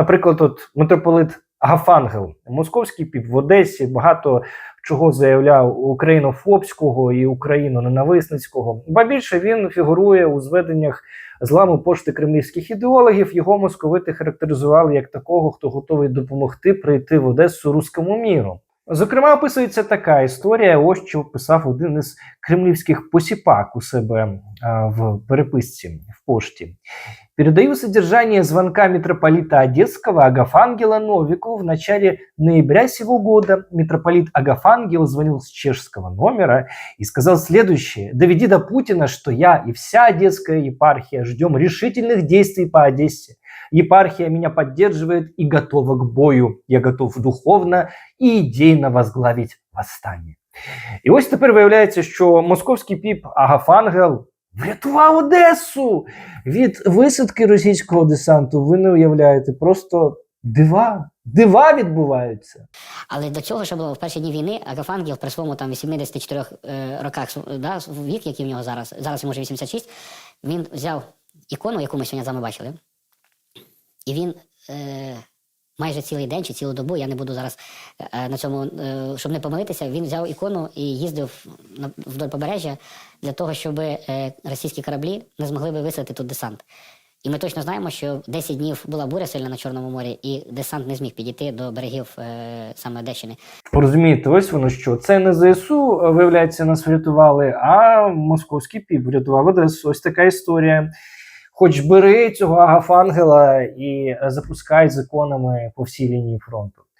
Наприклад, от митрополит Гафангел московський піп в Одесі, багато чого заявляв українофобського і україно-ненависницького. Ба більше він фігурує у зведеннях зламу пошти кремлівських ідеологів. Його московити характеризували як такого, хто готовий допомогти прийти в Одесу руському міру. Зокрема, описується така історія. Ось що писав один із кремлівських посіпак у себе а, в переписці в пошті. Передаю содержание звонка митрополита Одесского Агафангела Новику в начале ноября сего года. Митрополит Агафангел звонил с чешского номера и сказал следующее. «Доведи до Путина, что я и вся Одесская епархия ждем решительных действий по Одессе. Епархия меня поддерживает и готова к бою. Я готов духовно і ідейно возглавить восстання. І ось тепер виявляється, що московський піп Агафангел врятував Одесу від висадки російського десанту. Ви не уявляєте, просто дива, дива відбуваються. Але до цього, що було в перші дні війни, Агафангел при своєму там 84 е, роках да, вік, який в нього зараз, зараз йому вже 86, він взяв ікону, яку ми сьогодні з вами бачили, і він е, майже цілий день чи цілу добу, я не буду зараз е, на цьому, е, щоб не помилитися, він взяв ікону і їздив вдоль побережжя для того, щоб е, російські кораблі не змогли би висадити тут десант. І ми точно знаємо, що 10 днів була буря сильна на Чорному морі, і десант не зміг підійти до берегів е, саме Одещини. Розумієте, ось воно що. Це не ЗСУ, е, виявляється, нас врятували, а московський піп врятував Одесу. Ось така історія. Хоч бери цього Агафангела і запускай з іконами по всій лінії фронту.